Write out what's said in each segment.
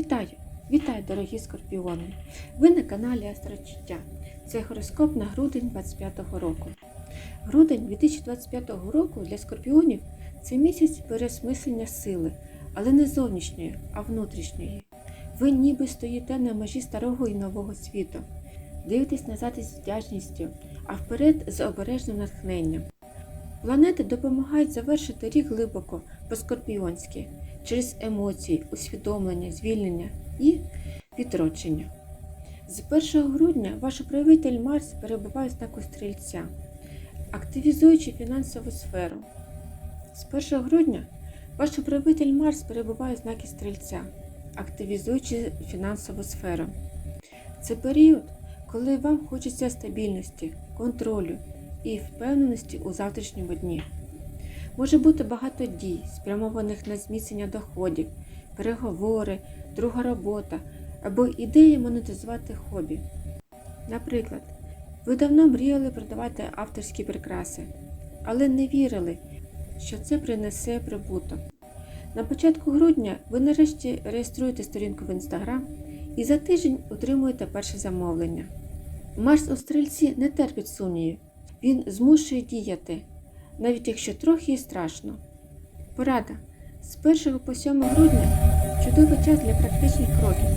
Вітаю! Вітаю, дорогі скорпіони! Ви на каналі Астрочуття. Це гороскоп на грудень 25-го року. Грудень 2025 року для скорпіонів це місяць переосмислення сили, але не зовнішньої, а внутрішньої. Ви ніби стоїте на межі старого і нового світу, дивитесь назад із вдячністю, а вперед з обережним натхненням. Планети допомагають завершити рік глибоко по-скорпіонськи через емоції, усвідомлення, звільнення і відродження. З 1 грудня ваш управитель Марс перебуває в знаку стрільця, активізуючи фінансову сферу. З 1 грудня ваш управитель Марс перебуває в знакі стрільця, активізуючи фінансову сферу. Це період, коли вам хочеться стабільності, контролю і впевненості у завтрашньому дні. Може бути багато дій, спрямованих на зміцнення доходів, переговори, друга робота або ідеї монетизувати хобі. Наприклад, ви давно мріяли продавати авторські прикраси, але не вірили, що це принесе прибуток. На початку грудня ви нарешті реєструєте сторінку в Інстаграм і за тиждень отримуєте перше замовлення. Марс у стрільці не терпить сумнівів, він змушує діяти, навіть якщо трохи і страшно. Порада. З 1 по 7 грудня чудовий час для практичних кроків,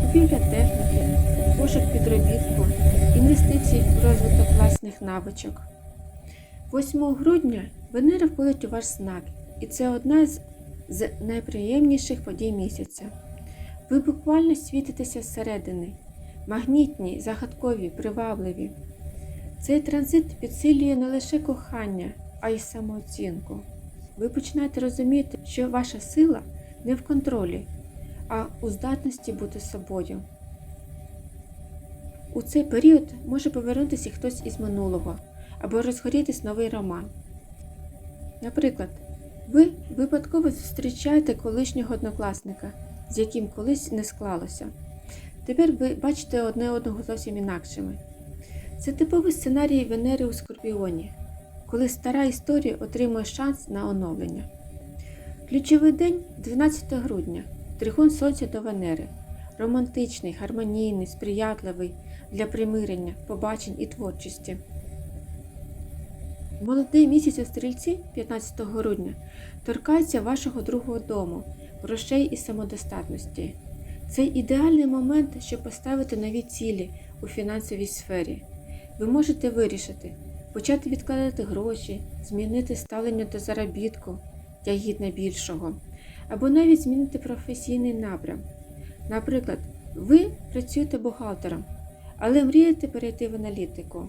купівля техніки, пошук підробітку, інвестицій в розвиток власних навичок. 8 грудня Венера входить у ваш знак, і це одна з, з найприємніших подій місяця. Ви буквально світитеся зсередини, магнітні, загадкові, привабливі. Цей транзит підсилює не лише кохання, а й самооцінку. Ви починаєте розуміти, що ваша сила не в контролі, а у здатності бути собою. У цей період може повернутися хтось із минулого або розгорітись новий роман. Наприклад, ви випадково зустрічаєте колишнього однокласника, з яким колись не склалося. Тепер ви бачите одне одного зовсім інакшими. Це типовий сценарій Венери у Скорпіоні, коли стара історія отримує шанс на оновлення. Ключовий день 12 грудня, тригон Сонця до Венери. Романтичний, гармонійний, сприятливий для примирення, побачень і творчості. Молодий місяць у стрільці 15 грудня торкається вашого другого дому, грошей і самодостатності. Це ідеальний момент, щоб поставити нові цілі у фінансовій сфері. Ви можете вирішити, почати відкладати гроші, змінити ставлення до заробітку, я гідна більшого, або навіть змінити професійний напрям. Наприклад, ви працюєте бухгалтером, але мрієте перейти в аналітику.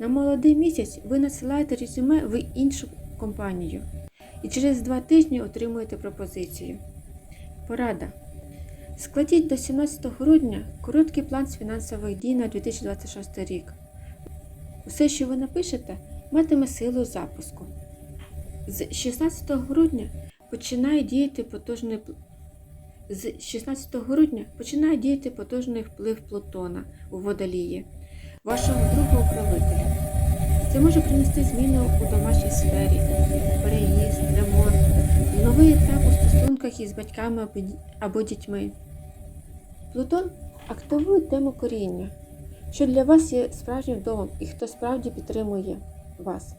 На молодий місяць ви надсилаєте резюме в іншу компанію і через два тижні отримуєте пропозицію. Порада. Складіть до 17 грудня короткий план з фінансових дій на 2026 рік. Усе, що ви напишете, матиме силу запуску. З 16 грудня починає діяти потужний з 16 грудня починає діяти потужний вплив Плутона у водолії, вашого другого управителя. Це може принести зміну у домашній сфері, переїзд, ремонт, новий етап у стосунках із батьками або дітьми. Плутон активує тему коріння, що для вас є справжнім домом і хто справді підтримує вас.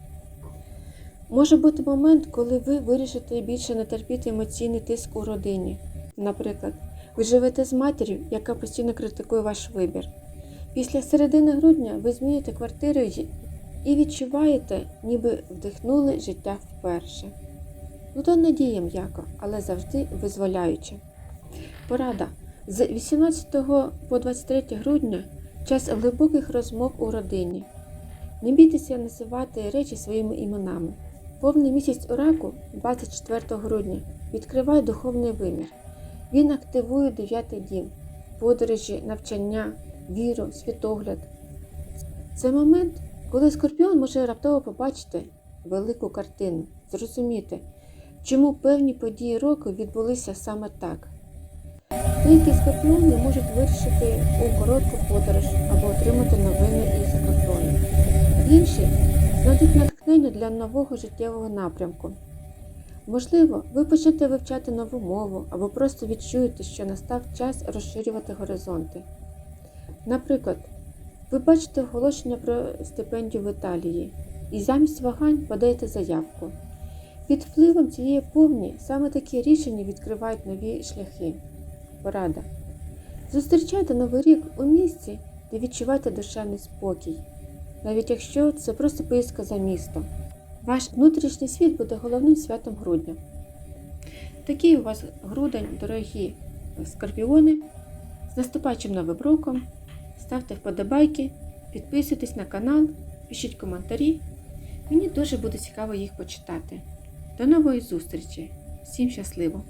Може бути момент, коли ви вирішите більше не терпіти емоційний тиск у родині. Наприклад, ви живете з матір'ю, яка постійно критикує ваш вибір. Після середини грудня ви зміните квартиру і відчуваєте, ніби вдихнули життя вперше. Плутон не діє м'яко, але завжди визволяючи. Порада. З 18 по 23 грудня час глибоких розмов у родині. Не бійтеся називати речі своїми іменами. Повний місяць у раку, 24 грудня, відкриває духовний вимір. Він активує дев'ятий дім, подорожі, навчання, віру, світогляд. Це момент, коли скорпіон може раптово побачити велику картину, зрозуміти, чому певні події року відбулися саме так. Деякі скорпіони можуть вирішити у коротку подорож або отримати новини із кордону. Інші знайдуть натхнення для нового життєвого напрямку. Можливо, ви почнете вивчати нову мову або просто відчуєте, що настав час розширювати горизонти. Наприклад, ви бачите оголошення про стипендію в Італії і замість вагань подаєте заявку. Під впливом цієї повні саме такі рішення відкривають нові шляхи. Порада. Зустрічайте новий рік у місці, де відчуваєте душевний спокій, навіть якщо це просто поїздка за місто. Ваш внутрішній світ буде головним святом грудня. Такий у вас грудень, дорогі скорпіони. З наступаючим новим роком. Ставте вподобайки, підписуйтесь на канал, пишіть коментарі. Мені дуже буде цікаво їх почитати. До нової зустрічі! Всім щасливо!